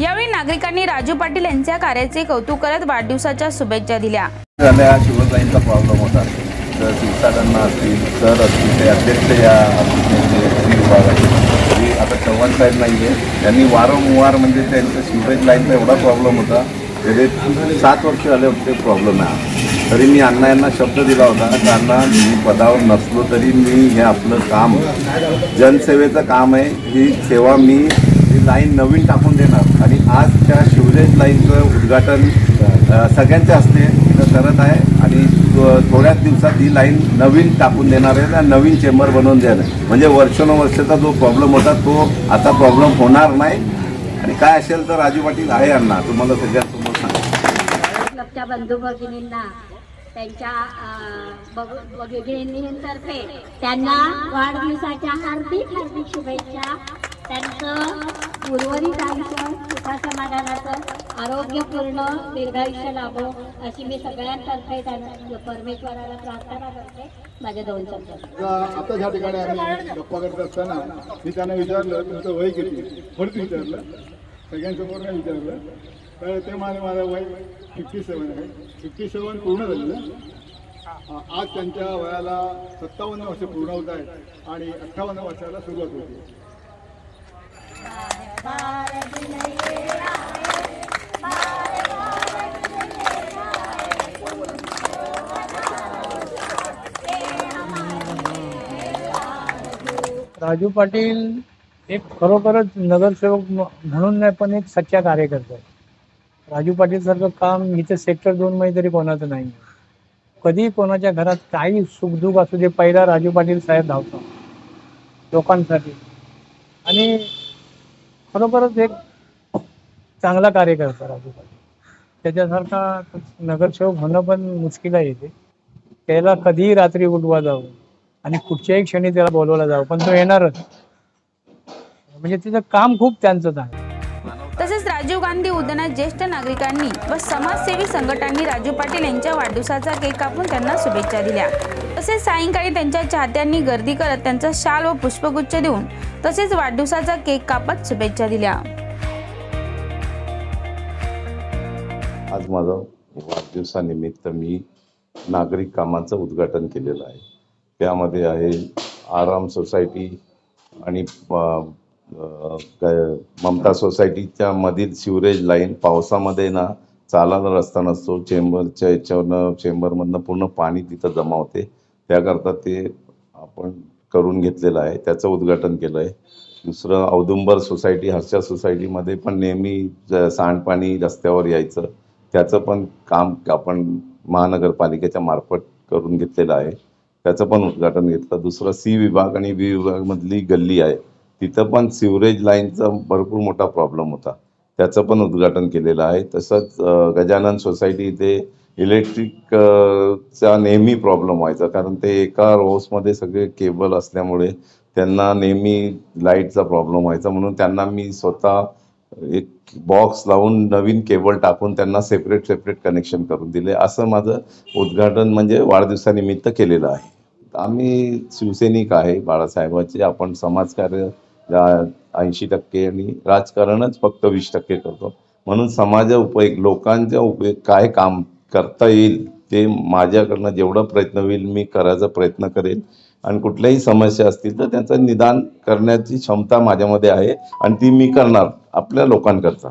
यावेळी नागरिकांनी राजू पाटील यांच्या कार्याचे कौतुक करत वाढदिवसाच्या शुभेच्छा दिल्या. झाल्या शिवसाईंचा प्रॉब्लेम होता. तर शिवसागरांना असतील सर असतील ते अध्यक्ष या विभागाचे आता चव्हाण साहेब नाही आहे त्यांनी वारंवार म्हणजे त्यांचा सिवरेज लाईनचा एवढा प्रॉब्लेम होता. त्याचे सात वर्ष झाले होते प्रॉब्लेम आहे. तरी मी अण्णा यांना शब्द दिला होता. त्यांना मी पदावर नसलो तरी मी हे आपलं काम जनसेवेचं काम आहे. ही सेवा मी ही लाईन नवीन टाकून देणार. आणि आज त्या शिवरेज लाईनचं उद्घाटन सगळ्यांच्या हस्ते करत आहे. आणि थोड्याच दिवसात ही लाईन नवीन टाकून देणार आहे त्या नवीन चेंबर बनवून देणार आहे. म्हणजे वर्षानुवर्षाचा जो प्रॉब्लेम होता तो आता प्रॉब्लेम होणार नाही. आणि काय असेल तर राजू पाटील आहे अण्णा. तुम्हाला सगळ्यांसमोर सांगा बंधू भगिनींना त्यांच्या भगिनींतर्फे त्यांना वाढदिवसाच्या हार्दिक हार्दिक शुभेच्छा. त्यांचं उर्वरित आयुष्य सुखा समाधानाचं आरोग्यपूर्ण दीर्घायुष्य लाभो अशी मी सगळ्यांतर्फे त्यांना परमेश्वराला प्रार्थना करते. माझ्या दोन शब्द. आता ह्या ठिकाणी आम्ही गप्पा करत असताना मी त्यांना विचारलं तुमचं वय किती? परत विचारलं. सगळ्यांसमोर नाही विचारलं. तर ते माझं माझं वय फिफ्टी सेवन आहे फिफ्टी सेवन पूर्ण झालेलं आज त्यांच्या वयाला सत्तावन्न वर्ष पूर्ण होत आहेत आणि अठ्ठावन्न वर्षाला सुरुवात होती. राजू पाटील एक खरोखरच नगरसेवक म्हणून नाही पण एक सच्चा कार्यकर्ता आहे. राजू पाटील सारखं काम इथे सेक्टर दोन मध्ये तरी कोणाचं नाही. कधी कोणाच्या घरात काही सुखदुःख असू दे पहिला राजू पाटील साहेब धावतो. लोकांसाठी. आणि खरोखरच एक चांगला कार्यकर्ता राजू पाटील. त्याच्यासारखा नगरसेवक होणं पण मुश्किल आहे इथे. त्याला कधीही रात्री उठवा जावं आणि कुठच्याही क्षणी त्याला बोलवला जावं पण तो येणारच. म्हणजे तिचं काम खूप त्यांचंच आहे. राजीव गांधी उद्यानात ज्येष्ठ नागरिकांनी व समाजसेवी संघटनांनी राजू पाटील यांच्या वाढदिवसाचा केक कापून त्यांना शुभेच्छा दिल्या. तसेच सायंकाळी त्यांच्या चाहत्यांनी गर्दी करत त्यांचा शाल व पुष्पगुच्छ देऊन तसेच वाढदिवसाचा केक कापत शुभेच्छा दिल्या. आज माझं वाढदिवसानिमित्त मी नागरिक कामाचं उद्घाटन केलेलं आहे. त्यामध्ये आहे आराम सोसायटी आणि काय- ममता सोसायटीच्या मधील शिवरेज लाईन पावसामध्ये ना चालायला रस्ता नसतो. चेंबरच्या याच्यावरनं चेंबरमधनं पूर्ण पाणी तिथं जमा होते. त्याकरता ते आपण करून घेतलेलं आहे. त्याचं उद्घाटन केलं आहे. दुसरं औदुंबर सोसायटी हर्षा सोसायटीमध्ये पण नेहमी ज- सांडपाणी रस्त्यावर यायचं. त्याचं पण काम आपण महानगरपालिकेच्या मार्फत करून घेतलेलं आहे. त्याचं पण उद्घाटन घेतलं. दुसरं सी विभाग आणि बी विभागमधली गल्ली आहे. तिथं पण सिवरेज लाईनचा भरपूर मोठा प्रॉब्लेम होता. त्याचं पण उद्घाटन केलेलं आहे. तसंच गजानन सोसायटी इथे इलेक्ट्रिक चा नेहमी प्रॉब्लेम व्हायचा. कारण ते एका रोसमध्ये सगळे केबल असल्यामुळे त्यांना नेहमी लाईटचा प्रॉब्लेम व्हायचा. म्हणून त्यांना मी स्वतः एक बॉक्स लावून नवीन केबल टाकून त्यांना सेपरेट सेपरेट कनेक्शन करून दिले. असं माझं उद्घाटन म्हणजे वाढदिवसानिमित्त केलेलं आहे. आम्ही शिवसैनिक आहे बाळासाहेबांचे. आपण समाजकार्य ऐंशी टक्के आणि राजकारणच फक्त वीस टक्के करतो. म्हणून समाजा उपयोग लोकांच्या उपयोग काय काम करता येईल ते माझ्याकडनं जेवढा प्रयत्न होईल मी करायचा प्रयत्न करेल. आणि कुठल्याही समस्या असतील तर त्यांचं निदान करण्याची क्षमता माझ्यामध्ये आहे आणि ती मी करणार आपल्या लोकांकरता.